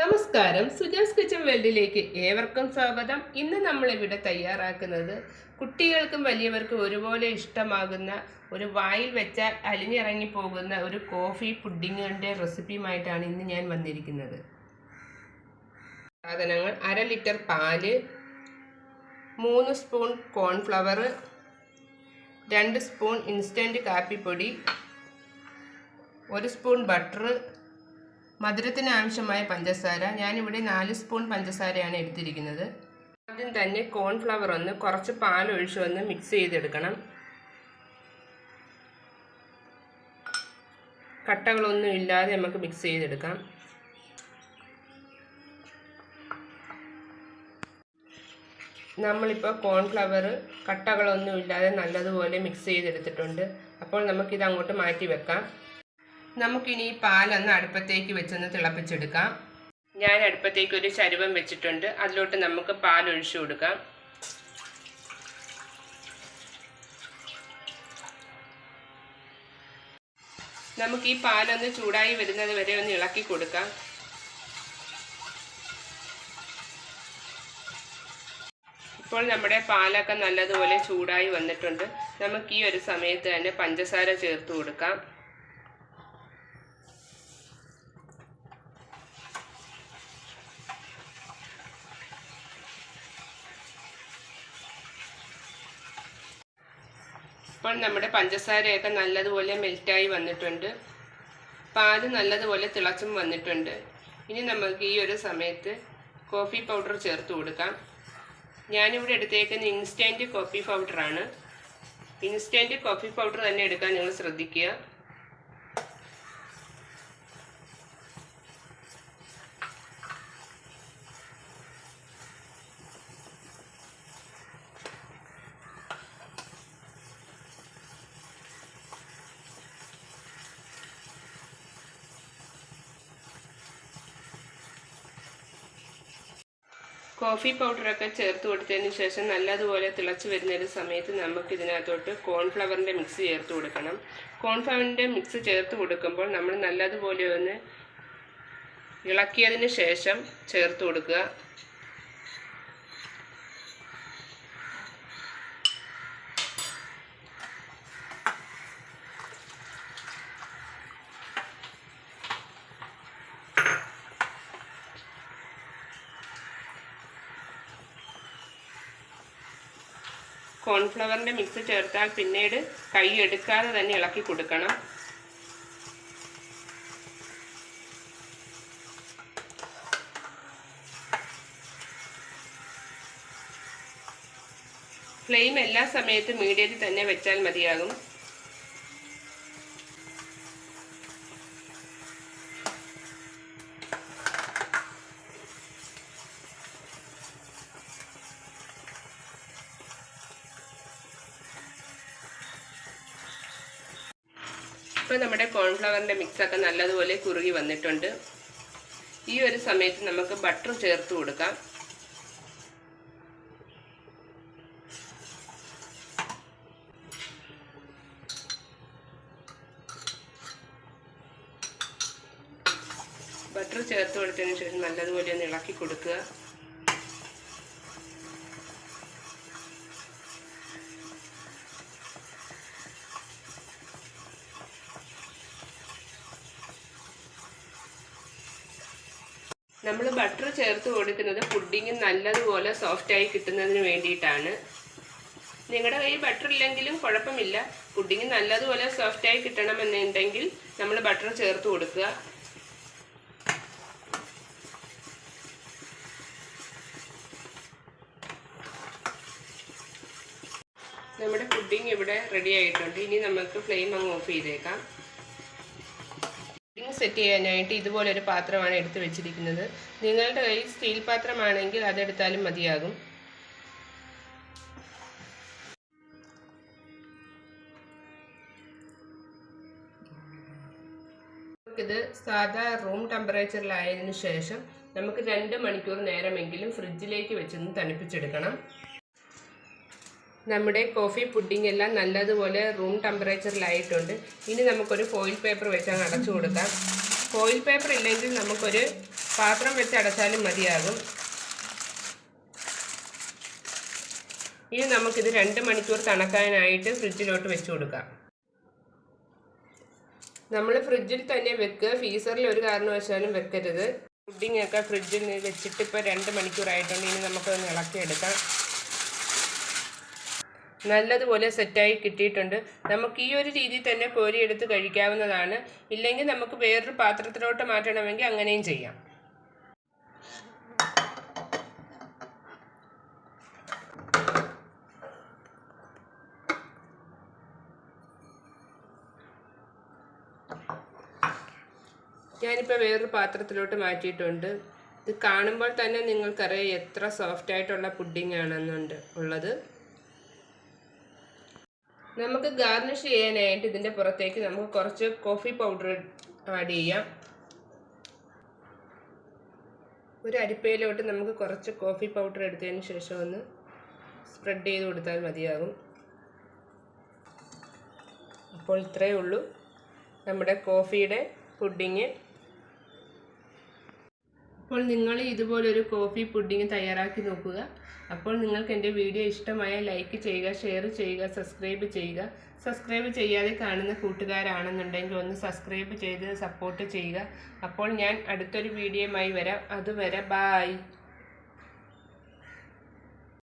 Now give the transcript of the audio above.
നമസ്കാരം. സുജാസ് കിച്ചൻ വേൾഡിലേക്ക് ഏവർക്കും സ്വാഗതം. ഇന്ന് നമ്മളിവിടെ തയ്യാറാക്കുന്നത് കുട്ടികൾക്കും വലിയവർക്കും ഒരുപോലെ ഇഷ്ടമാകുന്ന ഒരു വായിൽ വെച്ചാൽ അലിഞ്ഞിറങ്ങി പോകുന്ന ഒരു കോഫി പുഡിങ്ങിന്റെ റെസിപ്പിയുമായിട്ടാണ് ഇന്ന് ഞാൻ വന്നിരിക്കുന്നത്. സാധനങ്ങൾ അര ലിറ്റർ പാൽ മൂന്ന് സ്പൂൺ കോൺഫ്ലവർ രണ്ട് സ്പൂൺ ഇൻസ്റ്റന്റ് കാപ്പിപ്പൊടി ഒരു സ്പൂൺ ബട്ടർ മധുരത്തിന് ആവശ്യമായ പഞ്ചസാര. ഞാനിവിടെ നാല് സ്പൂൺ പഞ്ചസാരയാണ് എടുത്തിരിക്കുന്നത്. ആദ്യം തന്നെ കോൺഫ്ലവർ ഒന്ന് കുറച്ച് പാലൊഴിച്ച് ഒന്ന് മിക്സ് ചെയ്തെടുക്കണം. കട്ടകളൊന്നും ഇല്ലാതെ നമുക്ക് മിക്സ് ചെയ്തെടുക്കാം. നമ്മളിപ്പോൾ കോൺഫ്ലവർ കട്ടകളൊന്നും ഇല്ലാതെ നല്ലതുപോലെ മിക്സ് ചെയ്തെടുത്തിട്ടുണ്ട്. അപ്പോൾ നമുക്കിത് അങ്ങോട്ട് മാറ്റി വെക്കാം നമുക്കിനി ഈ പാലൊന്ന് അടുപ്പത്തേക്ക് വെച്ചൊന്ന് തിളപ്പിച്ചെടുക്കാം. ഞാൻ അടുപ്പത്തേക്ക് ഒരു ചരുവം വെച്ചിട്ടുണ്ട്. അതിലോട്ട് നമുക്ക് പാൽ ഒഴിച്ചു കൊടുക്കാം. നമുക്ക് ഈ പാലൊന്ന് ചൂടായി വരുന്നത് വരെ ഒന്ന് ഇളക്കി കൊടുക്കാം. ഇപ്പോൾ നമ്മുടെ പാലൊക്കെ നല്ലതുപോലെ ചൂടായി വന്നിട്ടുണ്ട്. നമുക്ക് ഈ ഒരു സമയത്ത് തന്നെ പഞ്ചസാര ചേർത്ത് കൊടുക്കാം. ഇപ്പോൾ നമ്മുടെ പഞ്ചസാരയൊക്കെ നല്ലതുപോലെ മെൽറ്റായി വന്നിട്ടുണ്ട്. പാൽ നല്ലതുപോലെ തിളച്ചും വന്നിട്ടുണ്ട്. ഇനി നമുക്ക് ഈ ഒരു സമയത്ത് കോഫി പൗഡർ ചേർത്ത് കൊടുക്കാം. ഞാനിവിടെ എടുത്തേക്കുന്ന ഇൻസ്റ്റന്റ് കോഫി പൗഡറാണ്. ഇൻസ്റ്റന്റ് കോഫി പൗഡർ തന്നെ എടുക്കാൻ നിങ്ങൾ ശ്രദ്ധിക്കുക. കോഫി പൗഡറൊക്കെ ചേർത്ത് കൊടുത്തതിന് ശേഷം നല്ലതുപോലെ തിളച്ച് വരുന്ന ഒരു സമയത്ത് നമുക്ക് ഇതിനകത്തോട്ട് കോൺഫ്ലവറിന്റെ മിക്സ് ചേർത്ത് കൊടുക്കണം. കോൺഫ്ലവറിന്റെ മിക്സ് ചേർത്ത് കൊടുക്കുമ്പോൾ നമ്മൾ നല്ലതുപോലെ ഒന്ന് ഇളക്കിയതിന് ശേഷം ചേർത്ത് കൊടുക്കുക. കോൺഫ്ലവറിന്റെ മിക്സ് ചേർത്താൽ പിന്നീട് കൈ എടുക്കാതെ തന്നെ ഇളക്കി കൊടുക്കണം. ഫ്ലെയിം എല്ലാ സമയത്തും മീഡിയത്തിൽ തന്നെ വെച്ചാൽ മതിയാകും. ഇപ്പോൾ നമ്മുടെ കോൺഫ്ലവറിന്റെ മിക്സൊക്കെ നല്ലതുപോലെ കുറുകി വന്നിട്ടുണ്ട്. ഈ ഒരു സമയത്ത് നമുക്ക് ബട്ടർ ചേർത്ത് കൊടുക്കാം. ബട്ടർ ചേർത്ത് കൊടുത്തതിന് ശേഷം നല്ലതുപോലെ ഒന്ന് ഇളക്കി കൊടുക്കുക. നമ്മൾ ബട്ടർ ചേർത്ത് കൊടുക്കുന്നത് പുഡിങ് നല്ലതുപോലെ സോഫ്റ്റായി കിട്ടുന്നതിന് വേണ്ടിയിട്ടാണ്. നിങ്ങളുടെ കയ്യിൽ ബട്ടർ ഇല്ലെങ്കിലും കുഴപ്പമില്ല. പുഡിങ് നല്ലതുപോലെ സോഫ്റ്റായി കിട്ടണമെന്നുണ്ടെങ്കിൽ നമ്മൾ ബട്ടർ ചേർത്ത് കൊടുക്കുക. നമ്മുടെ പുഡിങ് ഇവിടെ റെഡി ആയിട്ടുണ്ട്. ഇനി നമുക്ക് ഫ്ലെയിം അങ്ങ് ഓഫ് ചെയ്തേക്കാം. സെറ്റ് ചെയ്യാനായിട്ട് ഇതുപോലെ ഒരു പാത്രമാണ് എടുത്ത് വെച്ചിരിക്കുന്നത്. നിങ്ങളുടെ കയ്യിൽ സ്റ്റീൽ പാത്രമാണെങ്കിൽ അതെടുത്താലും മതിയാകും. ഇത് സാധാ റൂം ടെമ്പറേച്ചറിലായതിനു ശേഷം നമുക്ക് രണ്ട് മണിക്കൂർ നേരമെങ്കിലും ഫ്രിഡ്ജിലേക്ക് വെച്ചൊന്ന് തണുപ്പിച്ചെടുക്കണം. നമ്മുടെ കോഫി പുഡിംഗ് എല്ലാം നല്ലതുപോലെ റൂം ടെമ്പറേച്ചറിലായിട്ടുണ്ട്. ഇനി നമുക്കൊരു ഫോയിൽ പേപ്പർ വെച്ച് അങ്ങ് അടച്ചു കൊടുക്കാം. ഫോയിൽ പേപ്പർ ഇല്ലെങ്കിൽ നമുക്കൊരു പാത്രം വെച്ച് അടച്ചാലും മതിയാകും. ഇനി നമുക്കിത് രണ്ട് മണിക്കൂർ തണുക്കാനായിട്ട് ഫ്രിഡ്ജിലോട്ട് വെച്ച് കൊടുക്കാം. നമ്മൾ ഫ്രിഡ്ജിൽ തന്നെ വെക്കുക ഫീസറിൽ ഒരു കാരണവശാലും വെക്കരുത്. പുഡിംഗ് ഒക്കെ ഫ്രിഡ്ജിൽ വെച്ചിട്ട് ഇപ്പോൾ രണ്ട് മണിക്കൂറായിട്ടുണ്ട്. ഇനി നമുക്കൊന്ന് ഇളക്കിയെടുക്കാം. നല്ലതുപോലെ സെറ്റായി കിട്ടിയിട്ടുണ്ട്. നമുക്ക് ഈ ഒരു രീതിയിൽ തന്നെ കോരിയെടുത്ത് കഴിക്കാവുന്നതാണ്. ഇല്ലെങ്കിൽ നമുക്ക് വേറൊരു പാത്രത്തിലോട്ട് മാറ്റണമെങ്കിൽ അങ്ങനെയും ചെയ്യാം. ഞാനിപ്പോൾ വേറൊരു പാത്രത്തിലോട്ട് മാറ്റിയിട്ടുണ്ട്. ഇത് കാണുമ്പോൾ തന്നെ നിങ്ങൾക്കറിയാം എത്ര സോഫ്റ്റ് ആയിട്ടുള്ള പുഡിംഗ് ആണെന്നുണ്ട് ഉള്ളത്. നമുക്ക് ഗാർണിഷ് ചെയ്യാനായിട്ട് ഇതിന്റെ പുറത്തേക്ക് നമുക്ക് കുറച്ച് കോഫി പൗഡർ ആഡ് ചെയ്യാം. ഒരു അരിപ്പയിലോട്ട് നമുക്ക് കുറച്ച് കോഫി പൗഡർ എടുത്തതിന് ശേഷം ഒന്ന് സ്പ്രെഡ് ചെയ്ത് കൊടുത്താൽ മതിയാകും. അപ്പോൾ ഇത്രയേ ഉള്ളൂ നമ്മുടെ കോഫിയുടെ പുഡിങ് അപ്പോൾ നിങ്ങൾ ഇതുപോലൊരു കോഫി പുഡിങ് തയ്യാറാക്കി നോക്കുക. അപ്പോൾ നിങ്ങൾക്ക് എന്റെ വീഡിയോ ഇഷ്ടമായ ലൈക്ക് ചെയ്യുക ഷെയർ ചെയ്യുക സബ്സ്ക്രൈബ് ചെയ്യുക. സബ്സ്ക്രൈബ് ചെയ്യാതെ കാണുന്ന കൂട്ടുകാരാണെന്നുണ്ടെങ്കിൽ ഒന്ന് സബ്സ്ക്രൈബ് ചെയ്ത് സപ്പോർട്ട് ചെയ്യുക. അപ്പോൾ ഞാൻ അടുത്തൊരു വീഡിയോയുമായി വരാം. അതുവരെ ബായ്.